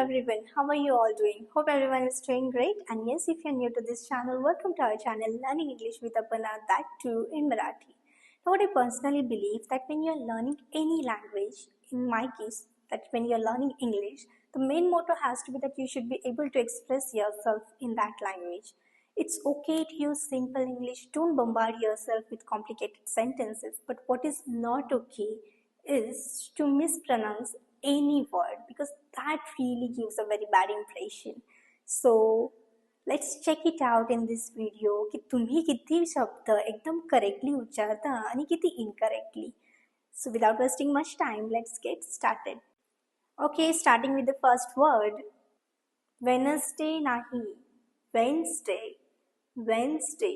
everyone, how are you all doing? Hope everyone is doing great. And yes, if you're new to this channel, welcome to our channel Learning English with Apana, that too in Marathi. Now, what I personally believe that when you're learning any language, in my case, that when you're learning English, the main motto has to be that you should be able to express yourself in that language. It's okay to use simple English, don't bombard yourself with complicated sentences. But what is not okay is to mispronounce any word because that really gives a very bad impression. So let's check it out in this video की तुम्ही किती शब्द एकदम correctly उच्चारता आणि किती incorrectly so without wasting much time let's get started okay starting with the first word Wednesday नाही Wednesday Wednesday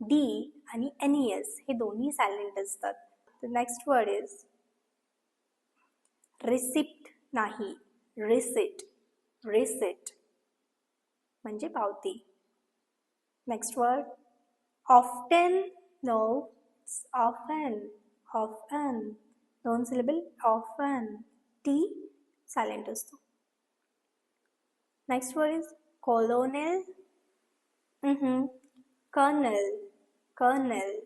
D आणि एन एस हे दोन्ही सायलेंट असतात नेक्स्ट वर्ड इज रिसिप्ट नाही. रिसिट रिसिट म्हणजे पावती. Next word often no often often दोन syllable often T silent असतो. Next word is colonel colonel colonel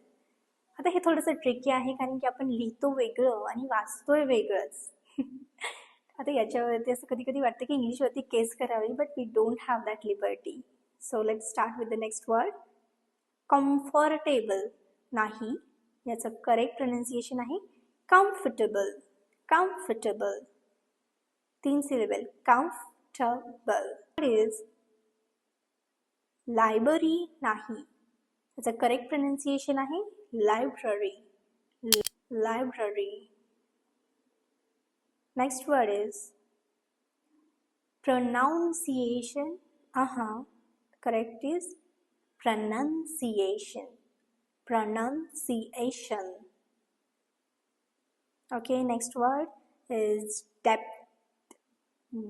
आता हे थोडंसं ट्रिकी आहे कारण की आपण लिहितो वेगळं आणि वाचतोय वेगळंच. आता याच्यावरती असं कधी कधी वाटतं की इंग्लिशवरती केस करावी but we don't have that liberty so let start with the next word comfortable नाही. याचं करेक्ट प्रोनाउन्सिएशन आहे कम्फर्टेबल कम्फर्टेबल तीन सिलेबल कम्फर्टेबल इज लायब्ररी नाही. त्याचं करेक्ट प्रोनाउन्सिएशन आहे library library Next word is pronunciation. Uh-huh. Correct is pronunciation. Pronunciation. Okay, next word is depth.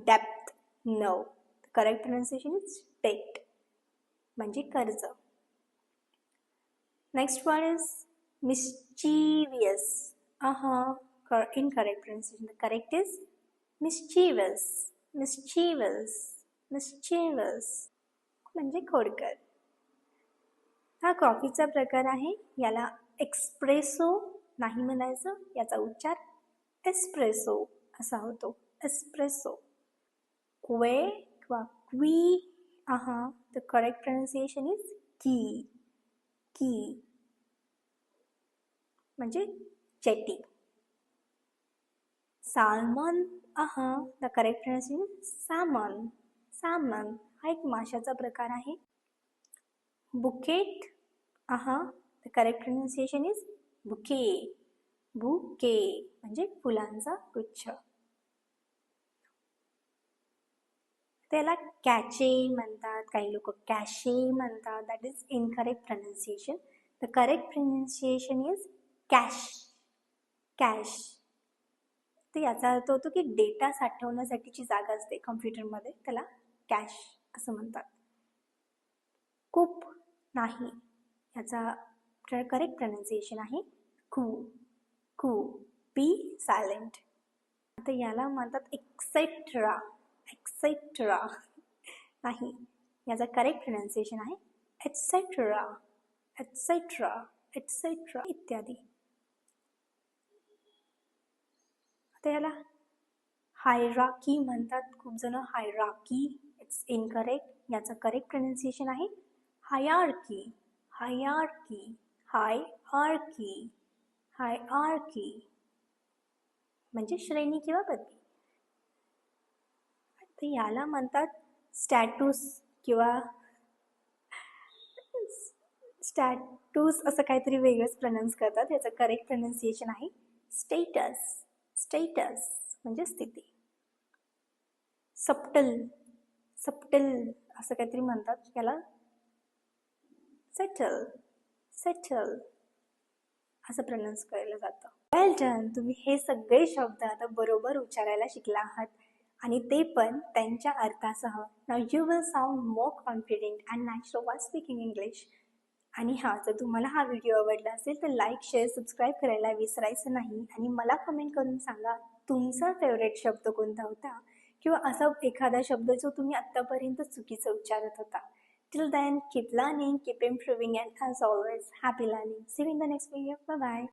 Depth. No. The correct pronunciation is debt. म्हणजे कर्ज next word is मिस्चिवियस uh-huh. Incorrect pronunciation. The correct is mischievous, mischievous, mischievous. म्हणजे खोडकर. हा कॉफीचा प्रकार आहे. याला espresso नाही म्हणायचं. याचा उच्चार एस्प्रेसो असा होतो. एस्प्रेसो क्वे किंवा क्वी आहा. द करेक्ट प्रोनाउन्सिएशन इज की की म्हणजे चेटी. साल्मन अहा the correct pronunciation salmon salmon हा एक माशाचा प्रकार आहे. बुकेट आहा the correct pronunciation is bouquet. Bouquet म्हणजे फुलांचा गुच्छ. त्याला कॅचे म्हणतात काही लोक कॅशे म्हणतात that is incorrect pronunciation the correct pronunciation is cache. Cache. तर याचा अर्थ होतो की डेटा साठवण्यासाठीची जागा असते कम्प्युटरमध्ये त्याला कॅश असं म्हणतात. कूप नाही. याचा करेक्ट प्रोनाऊन्सिएशन आहे कू. कू. पी सायलेंट आता याला म्हणतात एक्सेट्रा एक्सेट्रा नाही. याचा करेक्ट प्रोनाऊन्सिएशन आहे एट्सेट्रा एट्सेट्रा एट्सेट्रा इत्यादी. आता याला हायराकी म्हणतात. खूप जण हायराकी इट्स इनकरेक्ट याचं करेक्ट प्रोनाऊन्सिएशन आहे. हायार्की हायार्की हाय आर्की हाय आर्की म्हणजे श्रेणी किंवा पदवी. तर याला म्हणतात स्टॅटूस किंवा स्टॅटूस असं काहीतरी वेगळंच प्रनाऊन्स करतात. याचं करेक्ट प्रोनाऊन्सिएशन आहे. स्टेटस स्टेटस म्हणजे स्थिती. सप्टल सप्टल असं काहीतरी म्हणतात याला सेटल सेटल असं प्रनाऊन्स करायला जातं. वेल डन तुम्ही हे सगळे शब्द आता बरोबर उच्चारायला शिकला आहात आणि ते पण त्यांच्या अर्थासह. Now you will sound more confident and natural while speaking English आणि हां जर तुम्हाला हा व्हिडिओ आवडला असेल तर लाईक शेअर सबस्क्राईब करायला विसरायचं नाही. आणि मला कमेंट करून सांगा तुमचा फेवरेट शब्द कोणता होता? किंवा असा एखादा शब्द जो तुम्ही आत्तापर्यंत चुकीचा उच्चारत होता. Till then keep learning keep improving and as always happy learning see in the next video bye